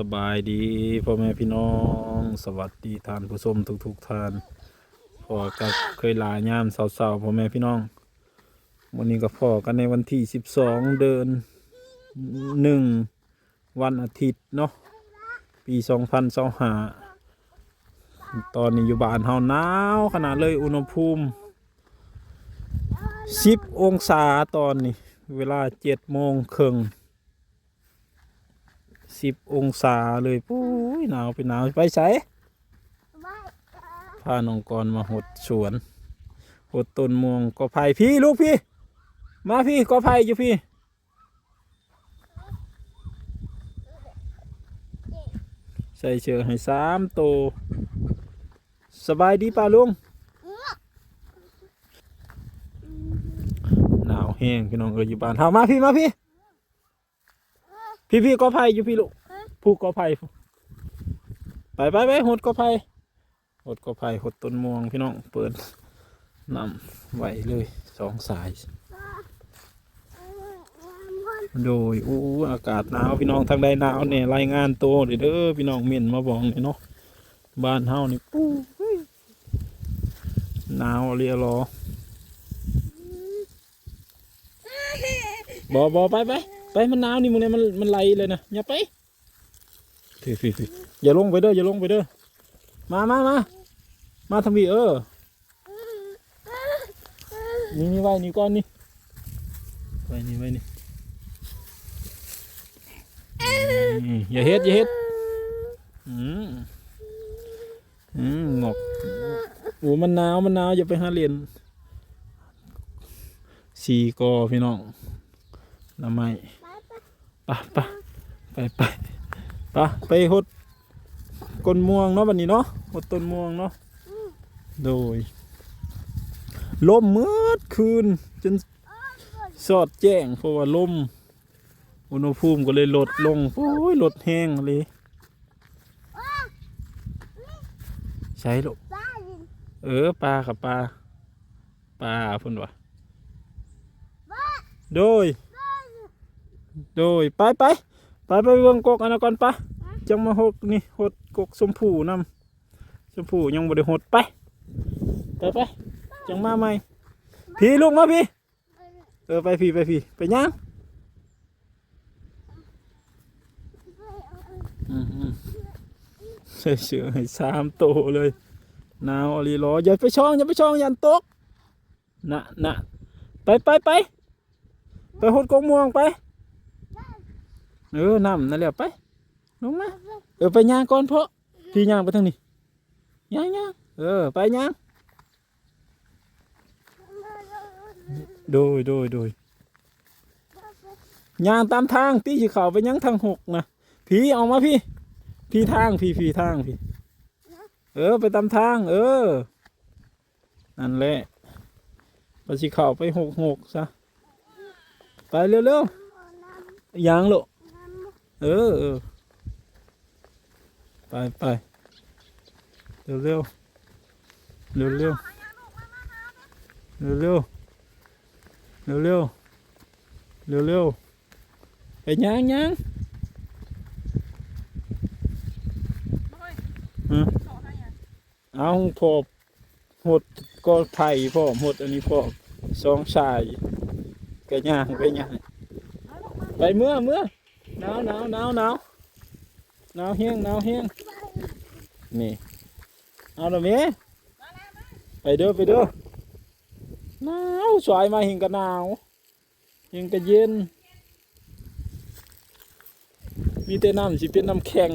สบายดีพ่อแม่พี่น้อง สวัสดีท่านผู้ชมทุกๆท่านพ่อก็เคยลายามสาวๆพ่อแม่พี่น้องวันนี้ก็พ่อกันในวันที่สิบสองเดือนหนึ่งวันอาทิตย์เนาะปีสองพันสองหาตอนนี้อยู่บ้านเฮาหนาวขนาดเลยอุณหภูมิสิบองศาตอนนี้ เวลาเจ็ดโมงครึ่ง สิบองศาเลยปุ้ยหนาวไปหนาวไปใส่พาน้องกรมาหดสวนหดต้นม่วงก็ไผ่พี่ลูกพี่ มาพี่ก็ไผ่อยู่พี่ใส่เชือกให้สามโตวสบายดีป่าลุงหนาวแห้งพี่น้องเอยอยู่บ้านเฮามาพี่มาพี่ พี่พี่ก็ไผ่อยู่พี่ลูกผูกก็ไผ่ไปไปไปหดก็ไผ่หดก็ไผ่หดต้นม่วงพี่น้องเปิดนำไหวเลยสองสาย โดยอู้อากาศหนาวพี่น้องทางใดหนาวเนี่ยรายงานตัวเด้อเด้อพี่น้องเมียนมาบอกเนี่ยเนาะบ้านเฮานี่ปู้ยหนาวเรียรอบอบอไปไป ไปมันหนาวนี่มึงเนี่ยมันมันไหลเลยนะอย่าไปถือถือถืออย่าลงไปเด้ออย่าลงไปเด้อมามามามาทำวีเออนี่นี่ไว้นี่ก้อนนี่ไว้นี่ไว้นี่อย่าเฮ็ดอย่าเฮ็ดอืมอืมงอกโอ้มันหนาวมันหนาวอย่าไปหาเรียนสีกอพี่น้องละไม้ ไปไปไปไปไปไปหดก้นม่วงเนาะบัดนี้เนาะหดต้นม่วงเนาะโดยลมมืดคืนจนสอดแจ้งเพราะว่าลมอุณหภูมิก็เลยลดลงโอ้ยลดแห้งเลยใช่ลูกเออปลากับปลาปลาพุ่นวะโดย โดยไปไปไปไปเบิ่งกกอันนั้นก่อนปะจังมาหดนี่หดกกสมผูนำสมผูยังบ่ได้หดไปไปไปจังมาใหม่พี่ลูกมาพี่เออไปพี่ไปพี่ไปย่างใส่เสือให้สามโตเลยหนาวอลีรออย่าไปช่องอย่าไปช่องยันตกนะนะไปไปไปไปหดกงม่วงไป เออน้ำนั่นแหละไปลงมาเออไปย่างก่อนเพาะพี่ย่างไปทางนี้ย่างย่างเออไปย่างโดยโดยโดยย่างตามทางตีสิเขาไปย่างทางหกนะพี่ออกมาพี่ พี่ทางพี่พี่ทางพี่ เออไปตามทาง เออนั่นแหละไปสิเขาไปหกหกซะไปเร็วๆยังลูก เออ ไปไปเร็วเร็วเร็วเร็วเร็วเร็วเร็วเร็วเร็วเร็วไปยังยังเอาพอหดก็ไผ่พ่อหดอันนี้พ่อสองชายก็ย่างไปย่างไปเมื่อเมื่อ หนาวหนาวหนาวหนาวหนาวเฮียงหนาวเฮียงนี่เอาหน่อยเมไปเด้อไปเด้อหนาวสวยมาหิงก็หนาวหิงก็เย็นมีแต่น้ำสิเป็นน้ำแข็ง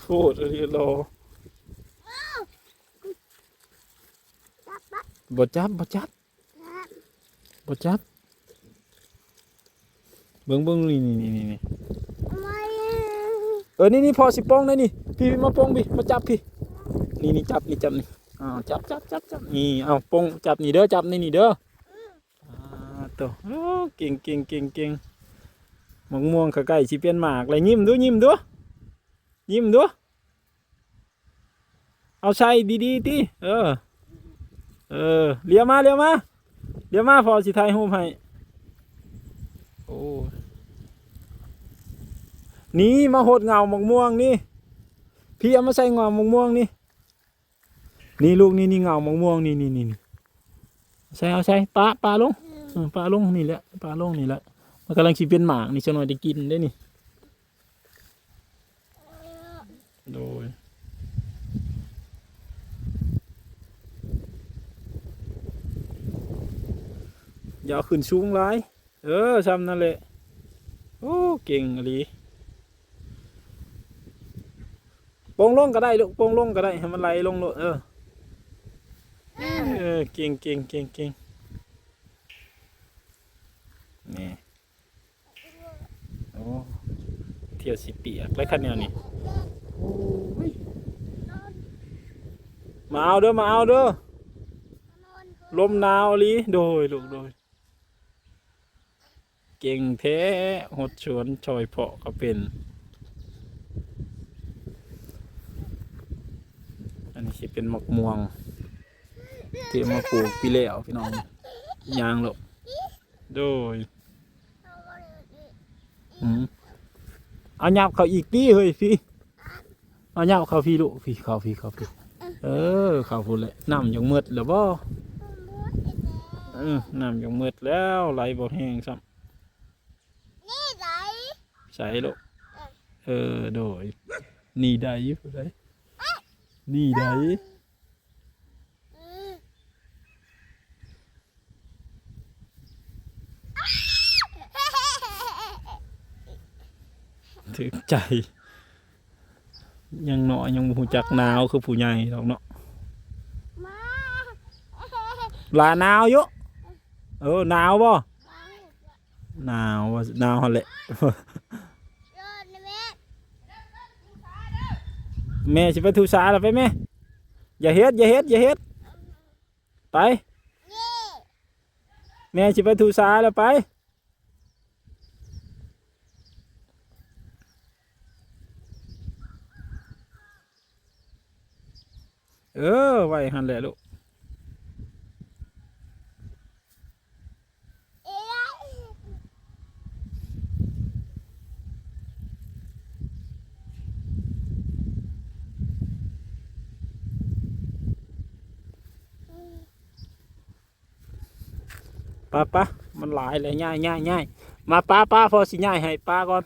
โคตรเลยรอบ่จับบ่จับบ่จับ เบิ่งเบิ่งนี่นี่นี่นี่เออนี่นี่พอสิป้องได้นี่พี่มาป้องพี่มาจับพี่นี่นี่จับนี่จับนี่อ้าวจับจับจับจับนี่เอาป้องจับนี่เด้อจับนี่นี่เด้ออ่าตัวโอ้เก่งเก่งเก่งเก่งมะม่วงใกล้ๆสิเปลี่ยนหมากเลยยิ้มดูยิ้มดูยิ้มดูเอาใส่ดีๆติเออเออเลี้ยวมาเลี้ยวมาเลี้ยวมาพอสิไทยหูปให้โอ้นี่มาหดเงาหมกม่วงนี่ พี่เอามาใส่เงาหมกม่วงนี่ นี่ลูกนี่นี่เงาหมกม่วงนี่นี่นี่ใส่เอาใส่ปลาปลาลงปลาลงนี่แหละปลาลงนี่แหละมันกำลังสิเป็นหมากนี่จะหน่อยได้กินได้นี่โดยอยาเอาขึ้นสูงหลาย เออซ้ำนั่นแหละโอ้เก่งอหลีโปงลงก็ได้ลูกโปงลงก็ได้ให้มันไหลลงโลดเออเออเก่งเก่งเก่งเก่งนี่โอ้เที่ยวสิเปียกแล้วคันแนวนี้มาเอาเด้อมาเอาเด้อลมหนาวอีหลีโดยลูกโดย เก่งแท้หดชวนชอยเพาะก็เป็น อันนี้สิเป็นมะม่วงที่เอามาปลูกปีแล้วพี่น้องยางหรอกโดยอืมเอาหยาบเขาอีกพี่เฮ้ยพี่เอาหยาบเขาพี่ลูกพี่เขาพี่เขาพี่เออเขาพูดเลยน้ำยังมืดแล้วบ่เออน้ำยังมืดแล้วไหลบ่แห้งซ้ำนี่ไหน ใส่ลูกเออโดยนี่ได้อยู่ได้นี่ได้ถึงใจ ยังเนาะยังบ่ฮู้จักหนาวคือผู้ใหญ่ดอกเนาะลาหนาวอยู่เออหนาวบ่หนาวว่าหนาวหั่นแหละ รอดนะแม่ แม่สิไปทุสาแล้วไปแม่อย่าเฮ็ดอย่าเฮ็ดอย่าเฮ็ดไป แม่สิไปทุสาแล้วไปเออไว้หันแหละลูก ป้าป้ามันหลายเลยง่ายง่ายง่ายมาป้าป้าพอสิง่ายให้ป้าก่อน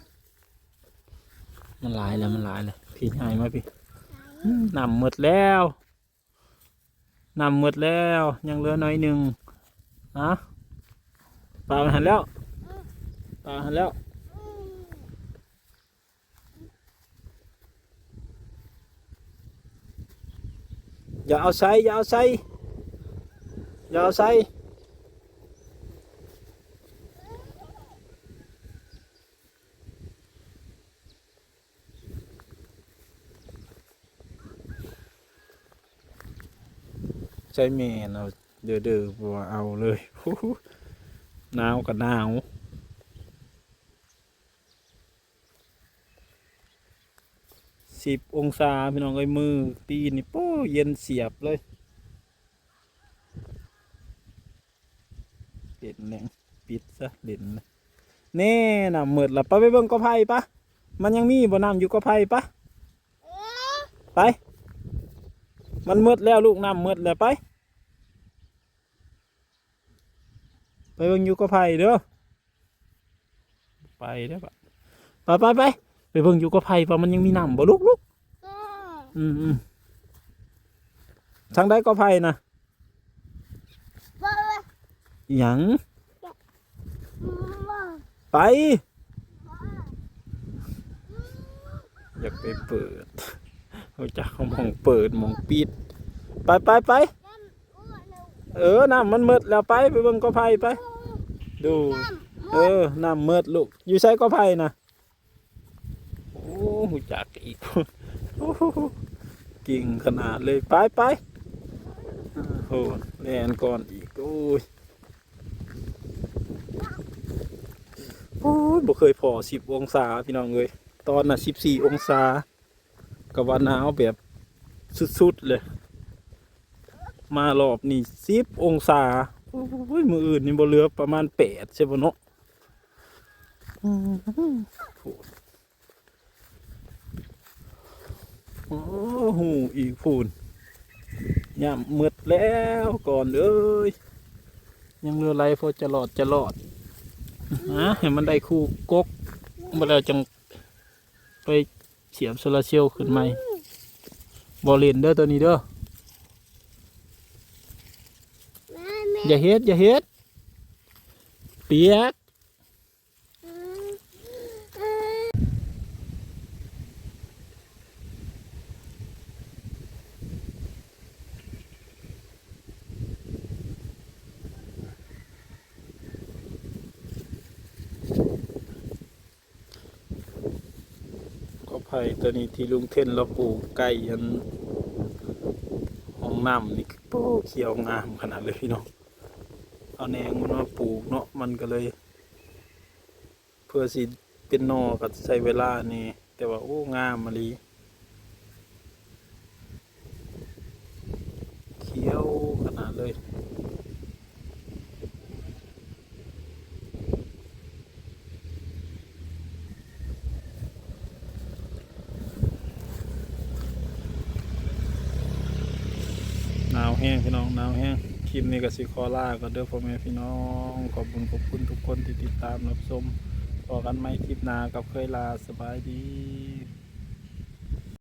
มันหลายแล้วมันหลายเลยพี่ง่ายมาพี่อืมนำหมดแล้วนำหมดแล้วยังเหลือน้อยหนึ่งนะปลามันหันแล้วปลาหันแล้วอืมอย่าเอาใส่อย่าเอาใส่อย่าเอาใส่ ใส่เมนเอาเดือดๆบัวเอาเลยหนาวกับหนาวสิบองศาพี่น้องเอ้ยมือตีนนี่โป้เย็นเสียบเลยเด็ดแหนงปิดซะเด่นนะแน่น่ะเมิดละปะไปเบิ่งกอไผ่ปะมันยังมีบ่น้ำอยู่กอไผ่ปะเอ้ยไป มันมืดแล้วลูกน้ำมืดแล้วไป ไปเบิ่งอยู่กอไผ่เด้อไปเด้อปะไปไปไปไปเบิ่งอยู่กอไผ่ปะมันยังมีน้ำบ่ลูกลูกอืมอืมอืมทางใดกอไผ่นะบ่บ่หยังบ่ไปอยากไปเปิด เขาจะเขามองเปิดมองปิด ไปไปไปน้ำอ้วนแล้วเออน้ำมันมืดแล้วไปไปเบิ่งกอไผ่ไป ดูน้ำเออน้ำมืดลูกอยู่ใช้กอไผ่นะโอ้หูจักอีกโอ้โหกิ่งขนาดเลยไปไปโอ้โหแลนก่อนอีกโอ้ยโอ้ยบ่เคยพอสิบองศาพี่น้องเลยตอนน่ะสิบสี่องศา กับว่าหนาวแบบสุดๆเลย มารอบนี่สิบองศาโอ้ยมืออื่นนี่บ่เหลือประมาณแปดใช่ปะเนาะอืมโอ้หูอีกพูนย่ำมืดแล้วก่อนเอ้ย ยังเรือไรพอจะหลอดจะหลอดฮะเห็นมันได้คู่กกมาแล้วจังไป เสียบโซลาร์เซลล์ขึ้นไหมบอลเลนเด้อตัวนี้เด้อแม่แม่อย่าเฮ็ดอย่าเฮ็ดเปียก อืมอืม ก็ไผ่ตัวนี้ที่ลุงเท่นเราปลูกไก่ยันห้องน้ำนี่โป้เขียวงามขนาดเลยพี่น้องเอาแนงมันมาปลูกเนาะมันก็เลย เพื่อสิเป็นนอก็ใช้เวลานี่แต่ว่าโอ้งามมาลีเขียวขนาดเลย ห้งพี่น้องหนาวแห้งคลิปนี้ก็สิคอล่าก็เด้อพ่อแม่พี่น้องขอบคุณขอบคุณทุกคนที่ติดตามรับชมต่อกันไหมคลิปหน้ากับเคยลาสบายดี